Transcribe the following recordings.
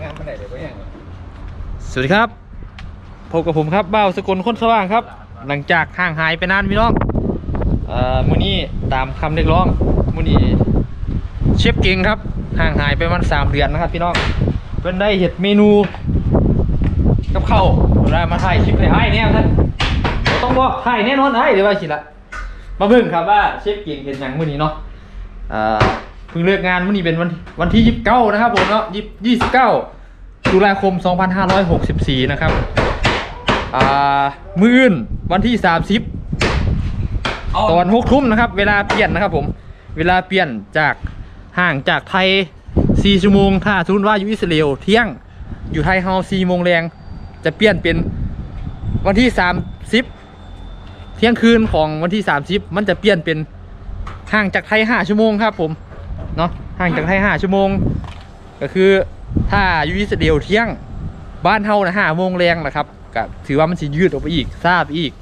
งานมันไหนเดี๋ยวก็ยังสวัสดีครับพบกับผมครับเบ้าสกลคนสว่างครับ หลังจากห่างหายไปนานพี่น้องเอ่อมื้อนี้ตามคำเรียกร้องมื้อนี้เชฟเก่งครับห่างหายไปประมันสามเดือนนะครับพี่น้องเพิ่นได้เห็ดเมนูกับข้าวได้มาถ่ายคลิปให้ไอ้เนี่ยท่านต้องบอกถ่ายแน่นอนไอ้เดี๋ยวว่าสิละมาเบิ่งครับว่าเชฟเก่งเห็นหยังมื้อนี้เนาะอ่อ เพิ่งเลิกงานมื้อนี้เป็นวันวันที่ยี่สิบเก้านะครับผมเนาะยี่สิบเก้าตุลาคม 2564 นะครับ อ่า มื้ออื่น วันที่ 30 ตอน6ทุ่มนะครับ เวลาเปลี่ยนนะครับผม เวลาเปลี่ยนจากห่างจากไทย 4 ชั่วโมง ถ้าสมมติว่าอยู่อิสราเอลเที่ยง อยู่ไทยเฮา4โมงแรง จะเปลี่ยนเป็นวันที่ 30 เที่ยงคืนของวันที่ 30 มันจะเปลี่ยนเป็นห่างจากไทย 5 ชั่วโมงครับผม เนาะห่างจากไทย5ชั่วโมง ก็คือถ้าอยู่อิสราเอลเที่ยงบ้านเฮานะห้าโมงแรงนะครับก็ถือว่ามันสิยืดออกไปอีกทราบอีก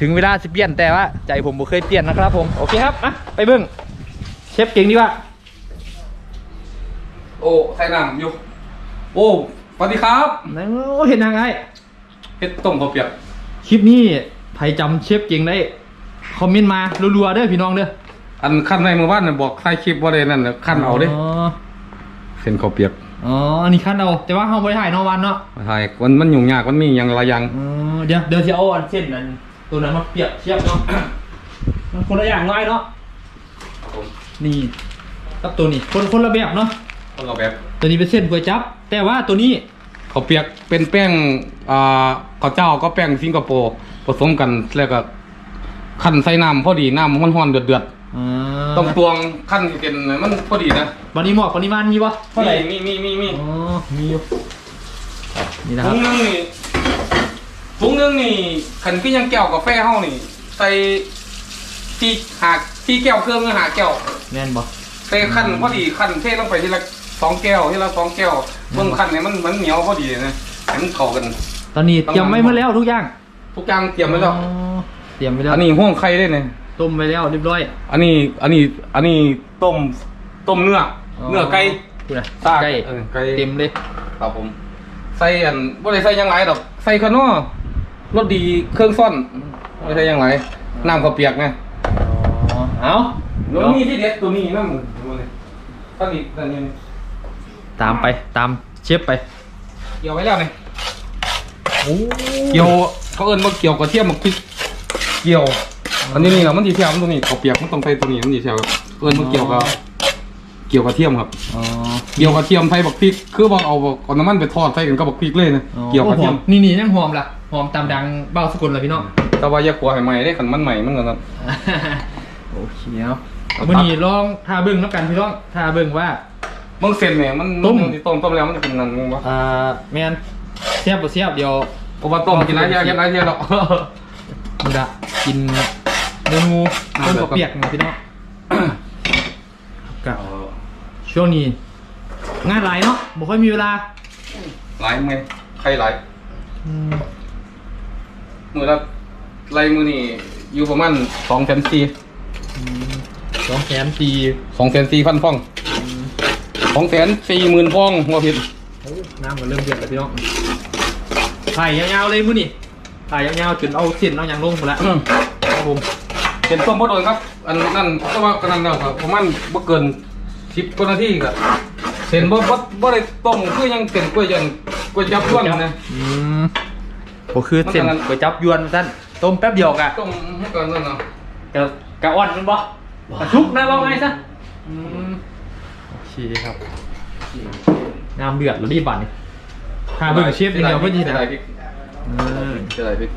ถึงเวลาสิเปลี่ยนแต่ว่าใจผมบ่เคยเปลี่ยนนะครับผมโอเคครับมาไปเบิ่งเชฟเก่งดีกว่าโอ้ใส่น้ำอยู่โอ้สวัสดีครับโอ้เห็นยังไงเฮ็ดต้มข้าวเปียกคลิปนี้ใครจำเชฟเก่งได้คอมเมนต์มารัวๆเด้อพี่น้องเด้อ อันขั้นในเมื่อวานน่ะบอกใส่คลิปว่าเลยนั่นน่ะขั้นเอาเด้อ๋อเส้นข้าวเปียกอ๋ออันนี้ขั้นเอา แต่ว่าเฮาบ่ได้ถ่ายเนอกวันเนาะมาถ่ายมันมันยุ่งยากมันมีอย่างหลายอย่างอ๋อเดี๋ยวเดี๋ยวสิเอาอันเส้นนั้นตัวนั้นมาเปรียบเทียบเนาะมันคนละอย่างง่ายเนาะครับผมนี่กับตัวนี้คนคนละแบบเนาะต้มข้าวแบบตัวนี้เป็นเส้นก๋วยจั๊บแต่ว่าตัวนี้ข้าวเปียกเป็นแป้งอ่าข้าวเจ้าก็แป้งสิงคโปร์ผสมกันแล้วก็ขั้นใส่น้ำพอดีน้ำมันร้อนๆเดือดอ่าๆ ต้องตวงขั้นที่เป็นมันพอดีนะวันนี้หมอกปริมาณมีปะเท่าไหร่มีมีมีมีอ๋อมีอยู่นี่นะคถุรับงหนึงนี่ถุงหนึงนี่ขันก็ยังแก้วกาแฟเฮานี่ใส่ที่หาที่แก้วเครื่องก็หาแก้วแน่นบ่ใส่ขั้นพอดีขั้นเทลงไปทีละสองแก้วทีละสองแก้วเบิ่งขั้นเนี่ยมันมันเหนียวพอดีนะให้มันเข้ากัน ตอนนี้เตรียมไว้หมดแล้วทุกอย่าง ทุกอย่างเตรียมไว้แล้วอ๋อเตรียมไว้แล้วอันนี้ห่วงไข่ด้วยเนี่ย ต้มไว้แล้วเรียบร้อย อันนี้อันนี้อันนี้ต้มต้มเนื้ออเนื้อไก่พูดนะซากไก่เออไก่เต็มเลยครับผม ใส่อันบ่ได้ใส่หยังหลายดอกใส่ขนอรสดีเครื่องซ่อนไม่ใส่หยังหลายน้ำข้าวเปียกไงอ๋อเอาแล้วมีที่เด็ดตัวนี้นั่นดูเลยตอนนี้ตอนนี้ตามไปตามเชฟไปเกี่ยวไว้แล้วนี่โอ้เกี่ยวเขาเอิ้นว่าเกี่ยวกระเทียมกับพริกเกี่ยว อันนี้นี่แหละมันดีแถวมันตัวนี้ข้าวเปียกมันต้องใส่ตัวนี้มันดีแถวเอิ้นว่าเกี่ยวกับเกี่ยวกระเทียมครับ อ๋อ เกี่ยวกระเทียมไทยบักพริก คือบอกเอาเอาน้ำมันไปทอดใส่กันกับบักพริกเลยนะอ๋อเกี่ยวกระเทียมโอ้หอนี่นี่ยังหอมล่ะหอมตามดังเบ้าสกุลเลยพี่น้อง แต่ว่าอย่ากลัวให้ใหม่ได้ขันมันใหม่มันก็นั่นโอเคเอามื่อนี้ลองทาเบิ้งน้ำกันพี่น้องทาเบิ้งว่า มันเส้นเนี่ยมันต้มนต้มต้มแล้วมันจะเป็นนั่นมึงวะอ่าแมนเสียบบ่เสียบเดียวเพราะว่าต้มกินไรเทียกินไรเทียหรอกมันจะกิน เมนูอ่าต้มเดี๋ยวกะเปียกนะพี่น้องกับช่วงนี้ งานหลายเนาะบ่ค่อยมีเวลาหลายมือใครหลายอืมมือละไรมือนี่อยู่ประมาณสองแสนสี่อืมสองแสนสี่สองแสนสี่พันฟองสองแสนสี่หมื่นฟองหัวผิดโอ้น้ำก็เริ่มเดือดแล้วพี่น้องถ่ายยาวๆเลยมื้อนี้ถ่ายยาวๆจนเอาเส้นเอาอย่างลงหมดแล้วครับผม เป็นต้มบดโดนครับ อันนั่นก็ว่ากันนั่นแล้วครับประมาณบ่เกินสิบกว่านาทีก็เส้นบ่บ่บ่ได้ต้มคือยังเป็นกล้วยยันกล้วยจับย้วนนะอืมก็คือเส้นมันกำลังก๋วยจับยวนท่านต้มแป๊บเดียวกะต้มให้ก่อนนั่นเนาะกะกะอ่อนมันบ่กะชุกนะว่าไงซะอืมโอเคครับน้ำเดือดแล้วรีบบัดนี่ถ้าเบิ่งเชฟอย่างเดียวเพื่อที่จะจะได้พริกเออจะได้พริก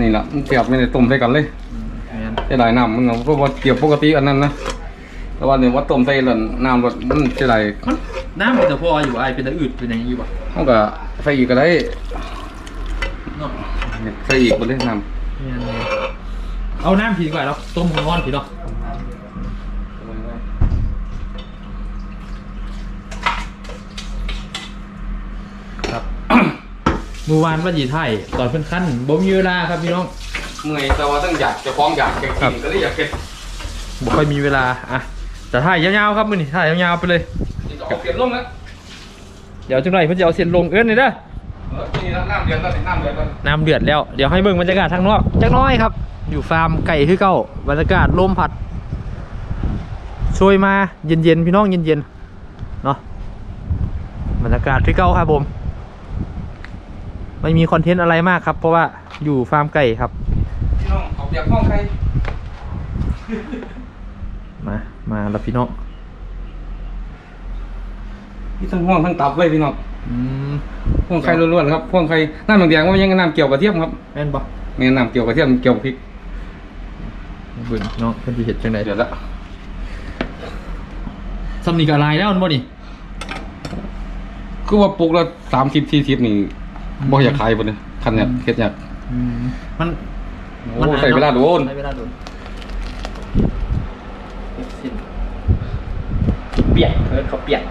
นี่ล่ะมันเสียบไม่ได้ต้มใส่กันเลยแม่ นจะได้น้ำมันเนาะเพราะว่าเกี่ยวปกติอันนั้นนะแต่ว่าเนี่ยว่าต้มใส่แล้วน้ำรสมันจะได้มันน้ำมันจะพออยู่ไอเป็นตะอืดเป็นอย่างนี้อยู่ป่ะเขาก็ใส่อีกก็ได้เนาะใส่อีกบ่ได้น้แม่นเลยเอาน้ำผีดีกว่าแล้วต้มร้อนผีเนาะำครับเมื่อวานว่าจีไทยตอนเพิ่นขั้นบ่มีเวลาครับพี่น้อง เมื่อยแต่ว่าต้องอยากจะฟ้องอยากจะครักิบนก็เลยอยากเก็บบ่ค่อยมีเวลาอะแต่ถ่ายยาวๆครับมื้อนี้ถ่ายยาวๆไปเลยเอาเปลี่ยนลงนะเดี๋ยวจังไรเพื่อนจะเอาเส้นลงเอื้อนเลยเด้อเออนี่น้ำเดือดแล้วนี่น้ำเดือดแล้วน้ำเดือดแล้วเดี๋ยวให้เบิ่งบรรยากาศทางนอกจักหน้อยครับ อยู่ฟาร์มไก่คือเก้าบรรยากาศลมพัดช่วยมาเย็นๆพี่น้องเย็นๆเนาะบรรยากาศที่เก้าครับผมไม่มีคอนเทนต์อะไรมากครับ เพราะว่าอยู่ฟาร์มไก่ครับ พี่น้องเอาเปียกห้องใครมา มาแล้วพี่น้องพี่ทั้งห้องทั้งตับเลยพี่น้องอืมห้องใครล้วนๆครับห้องใครน้ำแดงๆว่ายังน้ำเกี่ยวกระเทียมครับแม่นปะไม่น้ำเกี่ยวกระเทียมเกี่ยวพริกเบิ่งพี่น้องเพิ่นสิเห็ดจังไดเดือดแล้วสำนีกับลายแล้วมันบ่นี่คือว่าปลูกละสามสิบสี่สิบนี่บ่อยากขายบ่เนี่ยคันเนี่ยเฮ็ดยากอืมมัน โอ้ใส่เวลาโดนใช้เวลาโดนเปียกเออเขาเปียก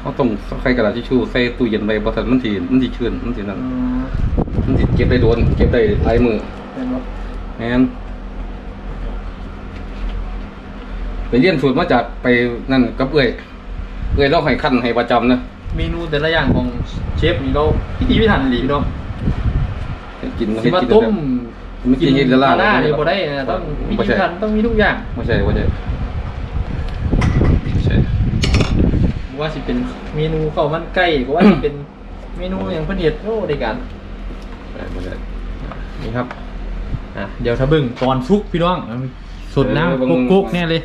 เขาต้องใส่กระดาษทิชชู่ใส่ตู้เย็นไว้บ่ทันมันสิมันสิชื้นมันสินั่นมันสิเก็บได้โดน เก็บได้หลายมือเป็นบ่แม่นไปเรียนสูตรมาจากไปนั่นกับเอ้อยเอ้อยเราให้ขั้นให้ประจำนะ เมนูแต่ละอย่างของเชฟนี่เราพิธีพิถันหลีพี่น้องให้กินสิมาให้กินต้มไม่กินเฮ็ดละลาหน้านี่บ่ได้นะต้องพิธีพิถันต้องมีทุกอย่างไม่ใช่ไม่ใช่ไม่ใช่บ่ว่าสิเป็นเมนูข้าวมันไก่ก็ว่าสิเป็นเมนูอย่างเพิ่นเฮ็ดโอ้ได้การไม่ใช่นี่ครับอะเดี๋ยวถ้าเบิ่งตอนซุกพี่น้องสดเออน้ำเบิ่งกุ๊กๆแน่เลย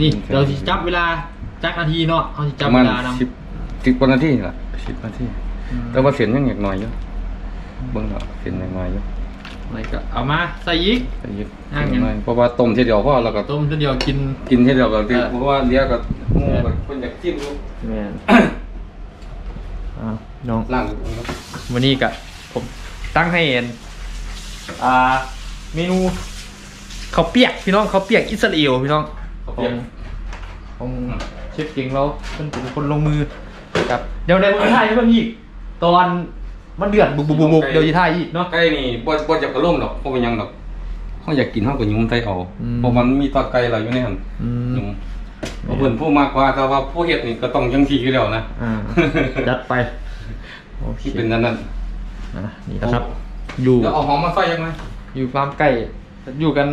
นี่เบิ่งเราสิจับเวลาจักนาทีเนาะเอาสิปจับระมาเวณลานำ สิบสิบกว่านาทีละสิบนาทีอืมแต่ว่าเสียนยังอยากหน่อยอยู่เบิ่งและเสียนยังหน่อยอยู่อะไรก็เอามาใส่อีกแต่ยึดย่างยังหน่อยเพราะว่าต้มทีเดียวพอแล้วก็ต้มทีเดียวกินกินทีเดียวก็เออเพราะว่าเลี้ยก็งูก็คนอยากจิ้มอยู่แม่นอ้าวน้องล่างวันนี้ก็ผมตั้งให้เห็นอ่าเมนูข้าวเปียกพี่น้องข้าวเปียกอิสราเอลพี่น้องเขาขเปีอยงกของเชฟเก่งเราเป็นเป็นคนลงมือ ครับเดี๋ยวในวันท้ายเพิ่มอีก ตอนมันเดือดบุกบุกบุกบุกเดี๋ยวจะท้ายอีกเนาะไก่นี่บ่บ่อยากกระล่มดอกเพราะว่าหยังดอกเขาอยากกินเขาก็ยุ่มใส่เอาอืมเพราะมันมีตอดไก่หลายอยู่ในหันอืมยุ่มเพราะเพิ่นผู้มากกว่าแต่ว่าผู้เฮ็ดนี่ก็ต้องยังทีอยู่แล้วนะอ่าจัดไปโอเคที่เป็นนั้นนั่นอะนี่นะครับ อยู่แล้วเอาหอมมาใส่ยังไงอยู่ฟาร์มไก่อยู่กัน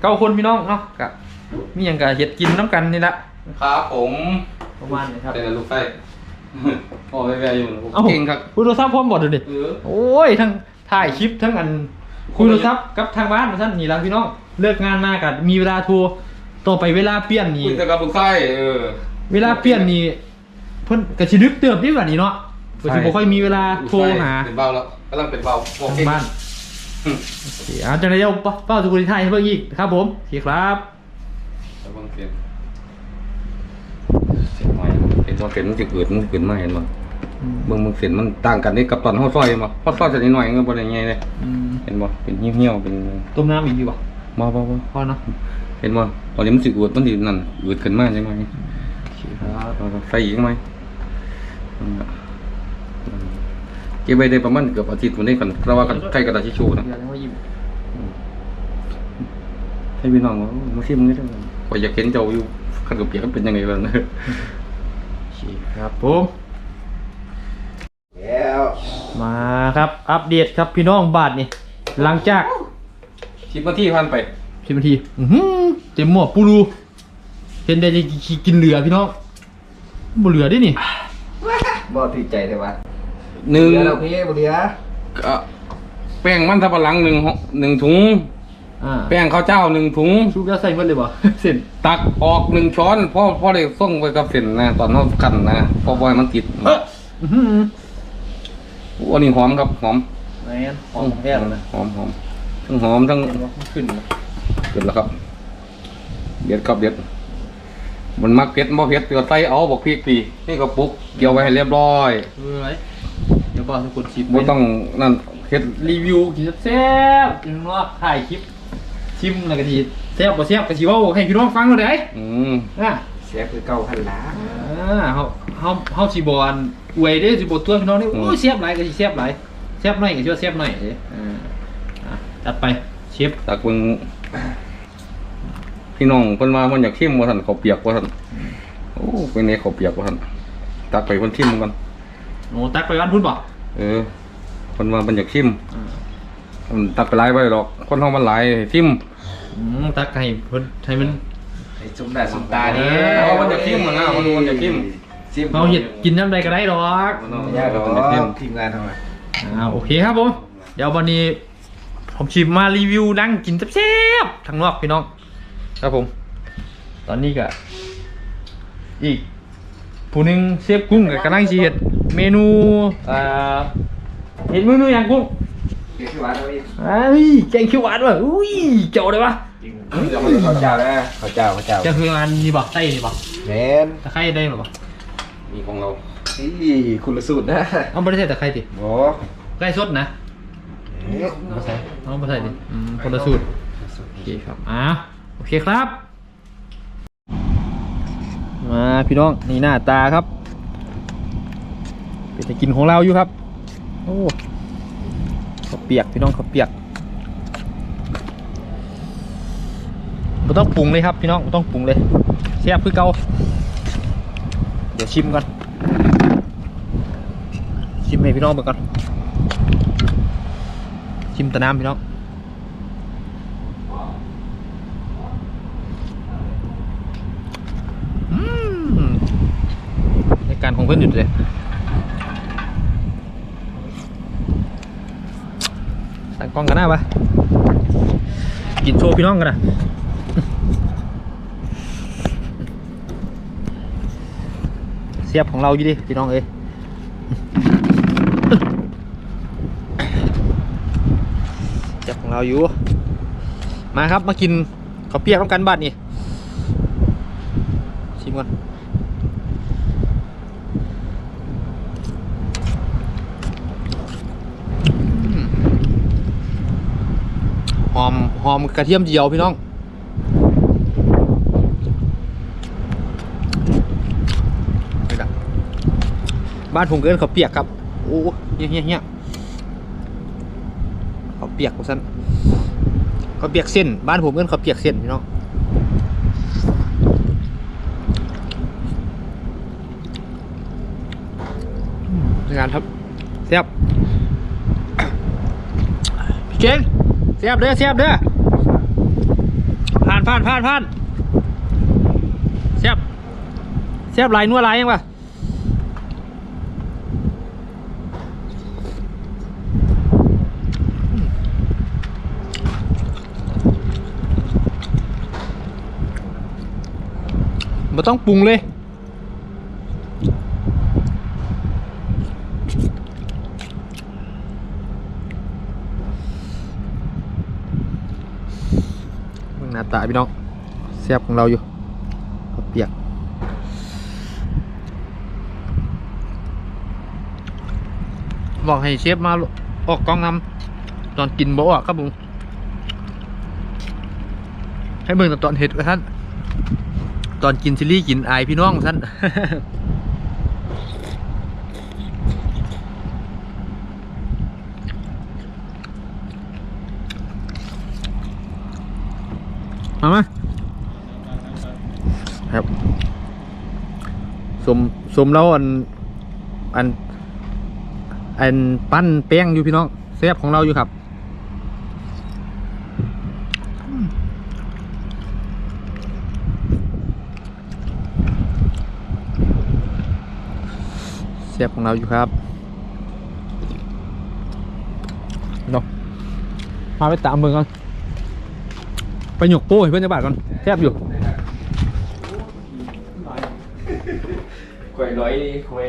เก้าคนพี่น้องเนาะกะมีอย่างกะเห็ดกินน้ำกันนี่ละครับผม ประมาณนี้ครับเป็นลูกไส้พ่อแม่อยู่นะผมเอ้าเก่งครับคุยโทรศัพท์พร้อมหมดเลยดิเออโอ้ยทั้งถ่ายคลิปทั้งอันคุยโทรศัพท์กับทางบ้านท่านนี่ละพี่น้องเลิกงานมากันมีเวลาโทรต่อไปเวลาเปลี่ยนนี่คุยแต่กับลูกไส้เออเวลาเปลี่ยนนี่เพิ่นกะชิดึกเติบนี่แบบนี้เนาะก็สิบ่ค่อยมีเวลาโทรหาเป็นเบาแล้วกำลังเป็นเบาบอกทางเก่งบ้านโอเคเอาจังไดเดี๋ยวเป้าสุกุลไทยให้เพิ่งอีกครับผมโอเคครับแล้วเบิ่งเปลี่ยน เสียงใหม่เห็นว่าเสียงมันจะเกิดมันเกิดมาเห็นบ่เบิ่งมึงเสียงมันต่างกันนี่กับตอนเฮาซอยบ่เฮาซอยจะนิดหน่อยก็บ่ได้ใหญ่เลยอืมเห็นบ่เป็นเหี่ยวๆเป็นต้มน้ำอีกดีป่ะบ่บ่บ่พอเนาะเห็นบ่ตอนนี้มันสิอืดมันสินั่นอืดขึ้นมาใช่ไหมโอเคครับเอาใส่อีกไหมนั่นล่ะเก็บไว้ได้ประมาณเกือบอาทิตย์มันได้กันแต่ว่ากันใช้กระดาษทิชชู่นะเดี๋ยวยังไม่ยิ้มให้พี่น้องว่ามาซิมนี่ได้ไหมก็อยากเห็นเจ้าอยู่ ขันกับเปียกมันเป็นยังไงบ้างนะโอเคครับผมมาครับอัปเดตครับพี่น้องบาทนี่หลังจากสิบนาทีผ่านไปสิบนาทีอื้อหือเต็มหมวกปูรูเห็นได้จะกินเหลือพี่น้องบ่เหลือดินี่บ่ถือใจแต่ว่าหนึ่งเหลือเราพี่บ่เหลือก็แป้งมันทับปะหลังหนึ่งห่อหนึ่งถุง อ่าแป้งข้าวเจ้าหนึ่งถุงชุบแล้วใส่หมดเลยบ่ เส้นตักออกหนึ่งช้อนพ่อพ่อได้ส่งไปกับเส้นนะตอนเขากันนะพอบอยมันติดเอออื้อหือโอ้อันนี้หอมครับหอมแม่นหอมแท้เลยนะหอมหอมทั้งหอมทั้งเห็นบ่มันขึ้นนะเด็ดแล้วครับเด็ดครับเด็ดมันมักเผ็ดบ่เผ็ดเตือใส่เอาบอกพริกปีนี่ก็ปลุกเกี่ยวไว้ให้เรียบร้อยเออไรเดี๋ยวบอกทุกคนชิมบ่ต้องนั่นเผ็ดรีวิวกินแซ่บๆกินว่าถ่ายคลิป ชิมแล้วก็ดีแซ่บบ่แซ่บก็สิเว้าให้พี่น้องฟังเอาได้อืมอะเสียคือเก่าพันล้านอ่าเฮาเฮาเฮาสิบ่อันอวยเด้สิบ่ตัวพี่น้องนี่โอ้ยแซ่บหลายก็สิแซ่บหลายแซ่บน้อยก็สิว่าแซ่บน้อยเด้อ่าอะจัดไปเชฟตักเบิ่งพี่น้องเพิ่นมามันอยากชิมว่าท่านเขาวเปียกว่าท่านโอ้เป็นไงเขาวเปียกว่าท่านตักไปเพิ่นชิมกันโอ้ตักไปวันพุ่นบ่เออเพิ่นว่ามันอยากชิม มันตักไปหลายไว้หรอก คนเฮามันหลายให้ชิมอืมตักให้เพิ่นให้มันไอ้จุ่มหน้าจุ่มตานี่เออมันจะจิ้มมันนะมันมันจะจิ้มจิ้มเฮาเฮ็ดกินน้ำใดก็ได้ดอกไม่ยากหรอกมันจะจิ้มทีมงานทำไมอ่าโอเคครับผมเดี๋ยววันนี้ผมชิมมารีวิวนั่งกินแซ่บๆทางนอกพี่น้อง ครับผม ตอนนี้ก็อีกผู้หนึงเชฟกุ้งกับกำลังสิเฮ็ดเมนูอ่าเฮ็ดเมนูหยังกุ้ง เกี่ยวกับหวานเอาอีกเอ้ยแกงเขียวหวานว่ะอุ้ยเจ้าเลยวะเดี๋ยวมาข้าวเจ้าแล้วข้าวเจ้าข้าวเจ้าแกงเขียวหวานนี่บ่ไส้นี่บ่แมนตะไคร้ได้บ่มีของเรานี่คุณละสูตรนะเอาบ่ได้ใส่ตะไคร้ติโอ้ไก่สดนะเอ๊ะเอาใส่เอาบ่ใส่ดิอืมคนละสูตรโอเคครับอ่าโอเคครับ มาพี่น้องนี่หน้าตาครับเป็นจะกินของเราอยู่ครับ โอ้ข้าวเปียกพี่น้องข้าวเปียกไม่ต้องปรุงเลยครับพี่น้องไม่ต้องปรุงเลยแซ่บคือเก่าเดี๋ยวชิมก่อนชิมให้พี่น้องเบิ่งก่อนชิมแตะน้ำพี่น้องอในการของเพื่อนอยู่เลยตั้ง กล้องกันหน้าปะกินโชว์พี่น้องกันนะเสียบของเราอยู่ดิพี่น้องเอ้ยเสียบของเราอยู่ มาครับมากินข้าวเปียกน้ำกันบ้านนี่ชิมก่อนอืม หอมกระเทียมเจียวพี่น้องบ้านผมเกินเขาเปียกครับโอ้เฮี้ยเฮี้ยเฮี้ยเขาเปียกพวกสั้นเขาเปียกเส้น บ้านผมเกินเขาเปียกเส้นพี่น้องอืมในครับเสียบพี่เก่งเสียบเด้อเสียบเด้อานผ่านผ่านผ่านเสียบเสียบลายนัวลายยังปะไม่ต้องปรุงเลย มึงหน้า ตาพี่น้องเสียบของเราอยู่ข้าวเปียกบอกให้เชฟมาออกกล้องนำตอนกินบ่อะครับผมให้เบิ่งตอนเห็ดท่าน ตอนกินซิลี่กินไอพี่น้องท่าน มามาครับ สมสมแล้วอันอันอันปั้นแป้งอยู่พี่น้องเซฟของเราอยู่ครับเซฟของเราอยู่ครับเนาะมาไปตามมืองก่อนไปหยกป้ให้เพื่อนจะบาทก่อนแซบอยู่ วยร้อยควย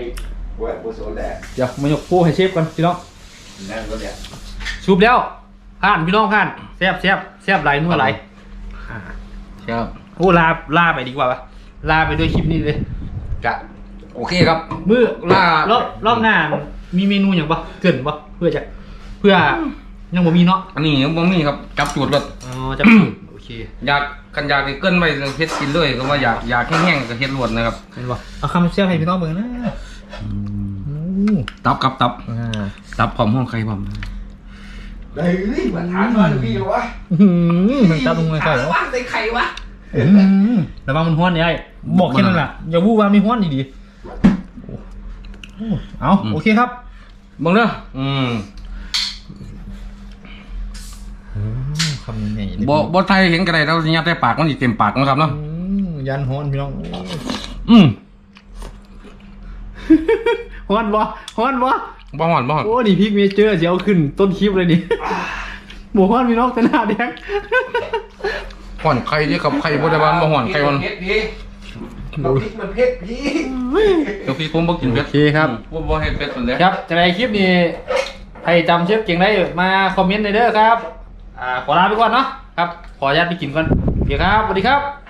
ควยโบโซแหละเดี๋ยวมาหยกโป้ให้เชฟก่อนพี่น้องนั่นก็เนี่ยชุบแล้วผ่านพี่น้องผ่านแซบแซบแซบไหลนัวไหลอ่าครับโอ้ลาลาไปดีกว่าปะลาไปด้วยคลิปนี้เลยกะโอเคครับมือลารอบรอบหน้ามีเมนูอย่างปะเกรินปะเพื่อจะเพื่อยังบ่มีเนาะอันนี้ยังบ่มีครับจับจุดรถอ๋อจะโอ เคอยากกันอยากให้เกินไปเฮ็ดกินเลยก็ว่าอยากอยากแห้งๆก็เฮ็ดรวดนะครับเห็นปะเอาคำเชี่ยวให้พี่น้องเบิ่งนะโอ้ตับกับตับอ่าตับพร้อมห้องใครพร้อมเฮ้ยมาถามมาพี่เหรอวะอื้อหือมันจับลงมาใส่เหรอว่าใส่ไข่วะอืมระวังมันห้อนนี่ไอ้บอกแค่นั้นแหละอย่าวู้ว่ามีห้อนดีๆโอ้เอาโอเคครับเบิ่งเด้ออืม ไงบ่บ่ไทยเห็นก็ได้เราสิยัดใส่ปากมันสิเต็มปากนะครับเนาะยันฮ้อนพี่น้องอืมฮ้อนบ่ฮ้อนบ่บ่ฮ้อนบ่ฮ้อนโอ้นี่พริกเมเจอร์เสียวขึ้นต้นคลิปเลยนี่บ่ฮ้อนพี่น้องแต่หน้าแดงฮ้อนไข่ที่กับไข่บ่ได้ว่าบ่ฮ้อนไข่มันเผ็ดพี่เอาพริกมันเผ็ดพี่เดี๋ยวพี่ผมบ่กินเผ็ดโอเคครับผมบ่ให้เผ็ดปานใดครับจะในคลิปนี้ใครจำเชฟเก่งได้มาคอมเมนต์ในอยเด้อครับ อ่า ขอลาไปก่อนเนาะ ครับ ขออนุญาตไปกินก่อนโอเคครับสวัสดีครับ